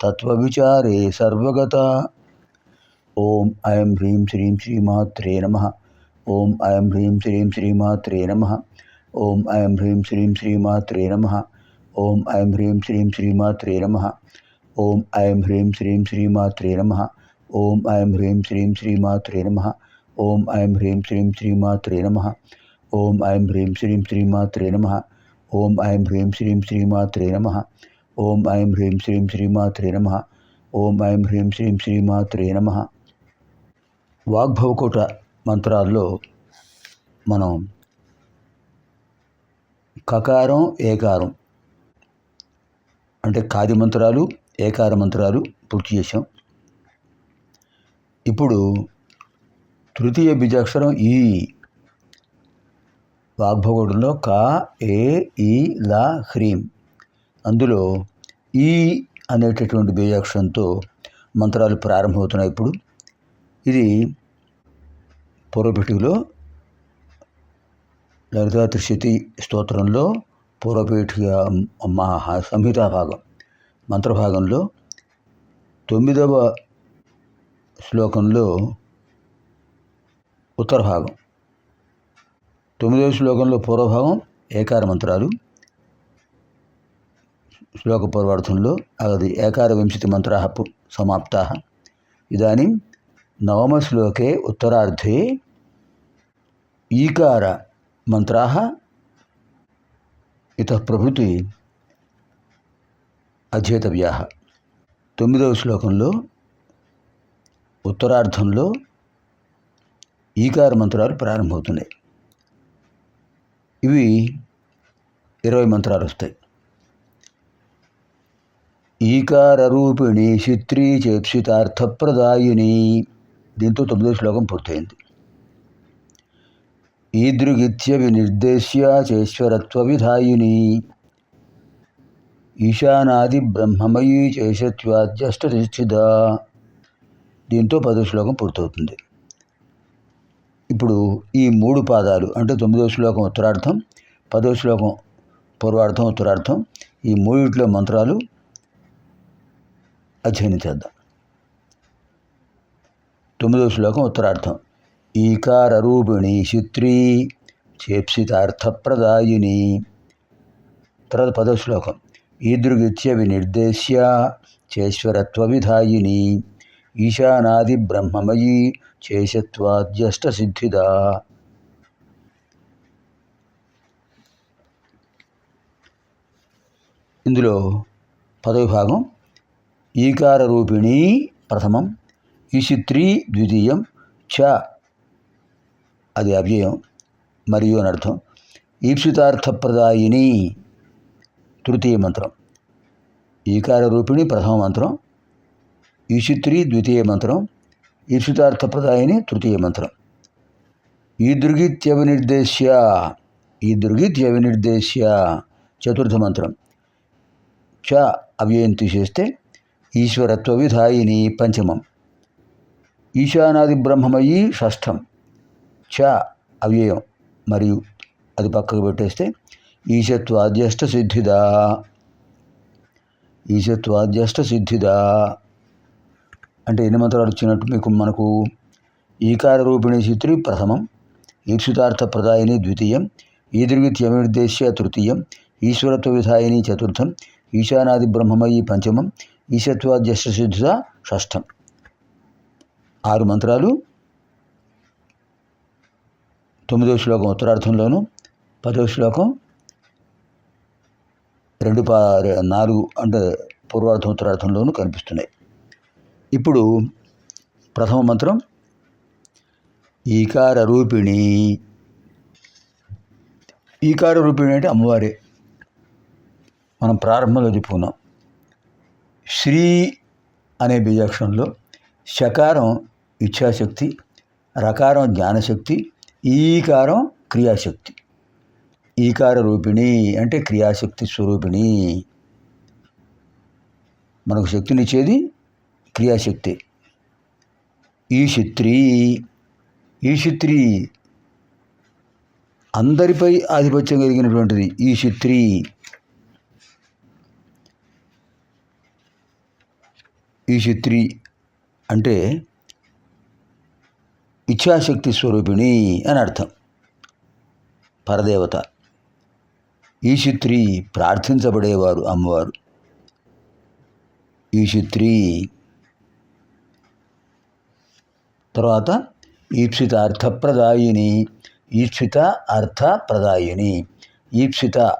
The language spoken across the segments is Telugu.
తత్వవిచారే సర్వగత ఓం ఐం హ్రీం శ్రీం శ్రీమాత్రే నమ ఓం ఐం హ్రీం శ్రీం శ్రీమాత్రే నమ ఓం ఐం హ్రీం శ్రీం శ్రీమాత్రే నమ ఓం ఐం హ్రీం శ్రీం శ్రీమాత్రే నమ ఓం ఐం హ్రీం శ్రీం శ్రీమాత్రే నమ ఓం ఐం హ్రీం శ్రీం శ్రీమాత్రే నమ ఓం ఐం హ్రీం శ్రీం శ్రీమాత్రే నమ ఓం ఐం హ్రీం శ్రీం శ్రీమాత్రే నమ ఓం ఐం హ్రీం శ్రీం శ్రీమాత్రే నమ ఓం ఐం హ్రీం శ్రీం శ్రీమాత్రే నమ. ఓం ఐం హ్రీం శ్రీం శ్రీమాత్రే నమ. వాగ్భవకోట మంత్రాల్లో మనం కకారం ఏకారం అంటే కాది మంత్రాలు ఏకార మంత్రాలు పూర్తి చేశాం. ఇప్పుడు తృతీయ బీజాక్షరం ఈ వాగ్భవకోటంలో కా ఏ ఈ లా హ్రీం అందులో ఈ అనేటటువంటి బీజాక్షరంతో మంత్రాలు ప్రారంభమవుతున్నాయి ఇప్పుడు. ఇది పూర్వపీఠికలో లలితాత్రిశతి స్తోత్రంలో పూర్వపీఠిక మహా సంహితా భాగం మంత్రభాగంలో తొమ్మిదవ శ్లోకంలో ఉత్తర భాగం తొమ్మిదవ శ్లోకంలో పూర్వభాగం ఏకార మంత్రాలు శ్లోకపూర్వార్థంలో అది ఏకార వింశతి మంత్రా సమాప్త. నవమ శ్లోకే ఉత్తరార్ధే ఈకార మంత్రా ఇత ప్రభుతి అధ్యేతవ్యా తొమ్మిదవ శ్లోకంలో ఉత్తరార్ధంలో ఈకార మంత్రాలు ప్రారంభమవుతున్నాయి. ఇవి ఇరవై మంత్రాలు వస్తాయి. ఈకారరూపిణి చిత్రీ చేప్సితార్థప్రదాయిని. దీంతో తొమ్మిదో శ్లోకం పూర్తయింది. ఈదృగిత్య వినిర్దేశ్య చేశ్వరత్వ విధాయిని ఈశానాది బ్రహ్మమయీ చేషత్వాద్యష్టతిష్ఠిత దీంతో పదో శ్లోకం పూర్తవుతుంది. ఇప్పుడు ఈ మూడు పాదాలు అంటే తొమ్మిదో శ్లోకం ఉత్తరార్థం పదో శ్లోకం పూర్వార్థం ఉత్తరార్థం ఈ మూడిట్లో మంత్రాలు అధ్యయనం చేద్దాం. తొమ్మిదో శ్లోకం ఉత్తరార్థం. ఈకార రూపిణి చిత్రీ చేప్సితార్థప్రదాయిని. తర్వాత పదో శ్లోకం. ఈదృగిత్య వినిర్దేశ్య చేశ్వరత్వ విధాయిని ఈశానాది బ్రహ్మమయీ చేశత్వాద్యష్ట సిద్ధిదా ఇందులో పదవి భాగం ఈకార రూపిణి ప్రథమం ఈశిత్రి ద్వితీయం చ. అది అవ్యయం మరియు అని అర్థం. ఈప్సితార్థప్రదాయిని తృతీయ మంత్రం. ఈకార రూపిణి ప్రథమ మంత్రం ఈశిత్రి ద్వితీయ మంత్రం ఈప్సితార్థప్రదాయిని తృతీయ మంత్రం. ఈదృగిత్యవినిర్దేశ్య ఈదృగిత్యవినిర్దేశ్య చతుర్థ మంత్రం. చ అవ్యయం తీసేస్తే ఈశ్వరత్వ విధాయిని పంచమం. ఈశానాది బ్రహ్మమయ్యి షష్ఠం చ అవ్యయం. మరియు అది పక్కకు పెట్టేస్తే ఈశత్వాద్యష్ట సిద్ధిదా ఈశత్వాద్యష్ట సిద్ధిదా అంటే ఎన్ని మంత్రాలు వచ్చినట్టు మీకు మనకు ఈకార రూపిణి చిత్రి ప్రథమం ఈక్షితార్థ ప్రదాయిని ద్వితీయం ఈదృగిత్యమిర్దేశ్య తృతీయం ఈశ్వరత్వ విధాయిని చతుర్థం ఈశానాది బ్రహ్మమయి పంచమం ఈశత్వాద్యష్ట సిద్ధిద షష్టం. ఆరు మంత్రాలు. తొమ్మిదవ శ్లోకం ఉత్తరార్థంలోను పదవ శ్లోకం రెండు పా నాలుగు అంటే పూర్వార్థం ఉత్తరార్థంలోనూ కనిపిస్తున్నాయి. ఇప్పుడు ప్రథమ మంత్రం ఈకార రూపిణి ఈకార రూపిణి అంటే అమ్మవారే. మనం ప్రారంభంలో చెప్పుకున్నాం. శ్రీ అనే బీజాక్షరంలో శకారం ఇచ్ఛాశక్తి రకారం జ్ఞానశక్తి ఈకారం క్రియాశక్తి. ఈకార రూపిణి అంటే క్రియాశక్తి స్వరూపిణి. మనకు శక్తినిచ్చేది క్రియాశక్తి. ఈశిత్రి. ఈశిత్రి. అందరిపై ఆధిపత్యం కలిగినటువంటిది ఈశిత్రి. ఈశిత్రి అంటే ఇచ్ఛాశక్తి స్వరూపిణి అని అర్థం. పరదేవత. ఈశిత్రి ప్రార్థించబడేవారు అమ్మవారు. ఈశిత్రి తర్వాత ఈప్సిత అర్థప్రదాయిని ఈప్సిత అర్థప్రదాయిని ఈప్సిత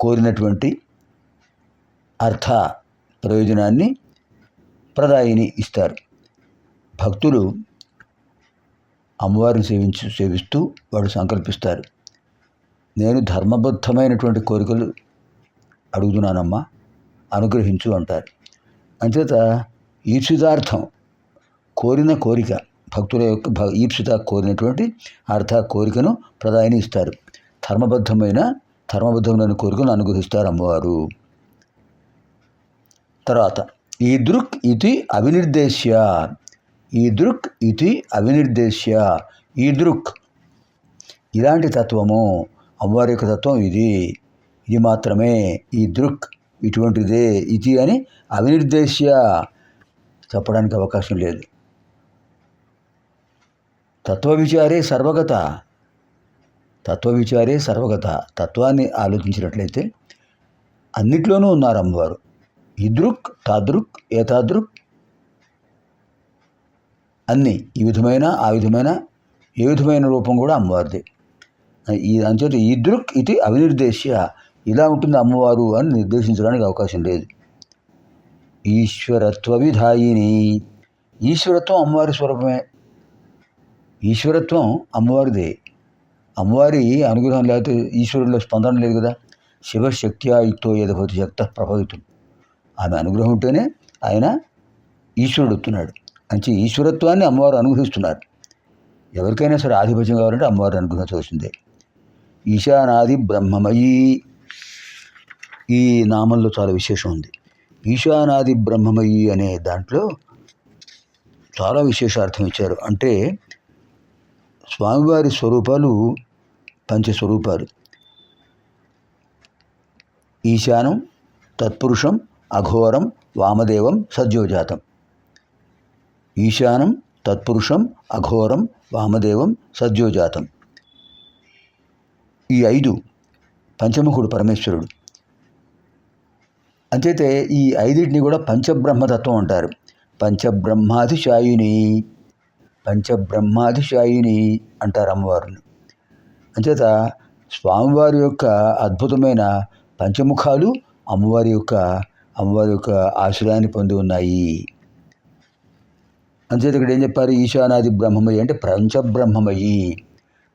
కోరినటువంటి అర్థ ప్రయోజనాన్ని ప్రదాయిని ఇస్తారు. భక్తులు అమ్మవారిని సేవించు సేవిస్తూ వాడు సంకల్పిస్తారు. నేను ధర్మబద్ధమైనటువంటి కోరికలు అడుగుతున్నానమ్మా అనుగ్రహించు అంటారు. అంచేత ఈప్సితార్థం కోరిన కోరిక భక్తుల యొక్క ఈప్సిత కోరినటువంటి అర్థ కోరికను ప్రదాయని ఇస్తారు. ధర్మబద్ధమైన ధర్మబద్ధమైన కోరికను అనుగ్రహిస్తారు అమ్మవారు. తర్వాత ఈ దృక్ ఇది అవినిర్దేశ్య. ఈ దృక్ ఇది అవినిర్దేశ్య. ఈ దృక్ ఇలాంటి తత్వము అమ్మవారి యొక్క తత్వం ఇది. ఇది మాత్రమే ఈ దృక్ ఇటువంటిదే ఇది అని అవినిర్దేశ్య చెప్పడానికి అవకాశం లేదు. తత్వ విచారే సర్వగత. తత్వ విచారే సర్వగత. తత్వాన్ని ఆలోచించినట్లయితే అన్నిట్లోనూ ఉన్నారు అమ్మవారు. ఇదృక్ తాదృక్ ఏతాదృక్ అన్ని ఈ విధమైన ఆ విధమైన ఏ విధమైన రూపం కూడా అమ్మవారిదే. ఈ అంచేత ఈ దృక్ ఇది అవినిర్దేశ్య. ఇలా ఉంటుంది అమ్మవారు అని నిర్దేశించడానికి అవకాశం లేదు. ఈశ్వరత్వ విధాయిని ఈశ్వరత్వం అమ్మవారి స్వరూపమే. ఈశ్వరత్వం అమ్మవారిదే. అమ్మవారి అనుగ్రహం లేకపోతే ఈశ్వరుల్లో స్పందన లేదు కదా. శివశక్త్యా ఆయుక్తో ఏదో శక్త ప్రభావితం. ఆమె అనుగ్రహం ఉంటేనే ఆయన ఈశ్వరుడు వస్తున్నాడు మంచి ఈశ్వరత్వాన్ని అమ్మవారు అనుగ్రహిస్తున్నారు. ఎవరికైనా సరే ఆధిపత్యం కావాలంటే అమ్మవారు అనుగ్రహించవలసిందే ఈశానాది బ్రహ్మమయీ ఈ నామంలో చాలా విశేషం ఉంది. ఈశానాది బ్రహ్మమయీ అనే దాంట్లో చాలా విశేషార్థం ఇచ్చారు. అంటే స్వామివారి స్వరూపాలు పంచస్వరూపాలు. ఈశానం తత్పురుషం అఘోరం వామదేవం సజ్జోజాతం. ఈశానం తత్పురుషం అఘోరం వామదేవం సద్యోజాతం ఈ ఐదు పంచముఖుడు పరమేశ్వరుడు. అంచేతే ఈ ఐదింటిని కూడా పంచబ్రహ్మతత్వం అంటారు. పంచబ్రహ్మాధిశాయుని పంచబ్రహ్మాధిశాయుని అంటారు అమ్మవారిని. అంచేత స్వామివారి యొక్క అద్భుతమైన పంచముఖాలు అమ్మవారి యొక్క అమ్మవారి యొక్క ఆశ్రయాన్ని పొంది ఉన్నాయి. అంతే ఇక్కడ ఏం చెప్పారు? ఈశానాది బ్రహ్మమయ్యి అంటే పంచబ్రహ్మమయ్యి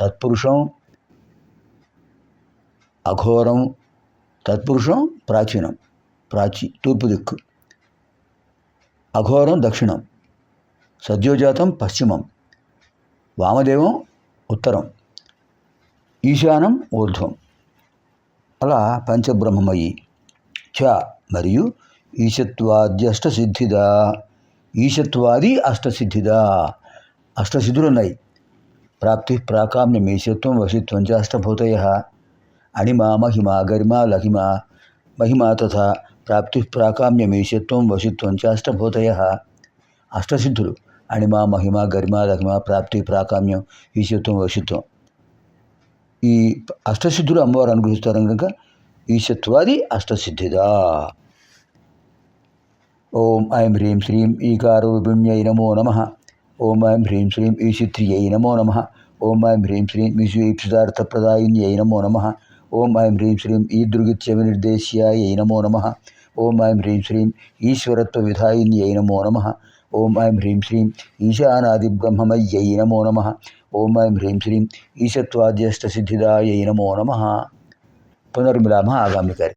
తత్పురుషం అఘోరం తత్పురుషం ప్రాచీనం ప్రాచీ తూర్పు దిక్కు. అఘోరం దక్షిణం. సద్యోజాతం పశ్చిమం. వామదేవం ఉత్తరం. ఈశానం ఊర్ధ్వం. అలా పంచబ్రహ్మమయి. చ మరియు ఈశత్వాది అష్టసిద్ధిదా ఈశత్వాది అష్టసిద్ధిదా. అష్టసిద్ధులు ఉన్నాయి ప్రాప్తి ప్రాకామ్యం ఈశత్వం వశిత్వం చ అష్టభూతయ. అణిమ మహిమ గరిమ లహిమ మహిమ తథా ప్రాప్తి ప్రాకామ్యం ఈశత్వం వశిత్వం చ అష్టభూతయ. అష్టసిద్ధులు అణిమ మహిమ గరిమ లహిమ ప్రాప్తి ప్రాకామ్యం ఈశత్వం వశిత్వం ఈ అష్టసిద్ధులు అమ్మవారు అనుగ్రహిస్తారు కనుక ఈశత్వాది అష్టసిద్ధిదా ఓం ఐం హ్రీం శ్రీం ఈకారూపిణ్యై నమో నమ ఓం ఐం హ్రీం శ్రీం ఈశిత్రియై నమో నమ ఓం ఐం హ్రీం శ్రీం ఈశ్వీప్సితార్థప్రదాయిన్యై నమో నమ ఓం ఐం హ్రీం శ్రీం ఈదృగిత్యవినిర్దేశ్యాయై నమో నమ ఓం ఐం హ్రీం శ్రీం ఈశ్వరత్వ విధాయిన్యై నమో నమ ఓం ఐం హ్రీం శ్రీం ఈశానాదిబ్రహ్మమయ్యై నమో నమ ఓం ఐం హ్రీం శ్రీం ఈశత్వాద్యష్టసిద్ధిదాయై నమో నమ పునర్మిలామ ఆగామి కార్యక్రమం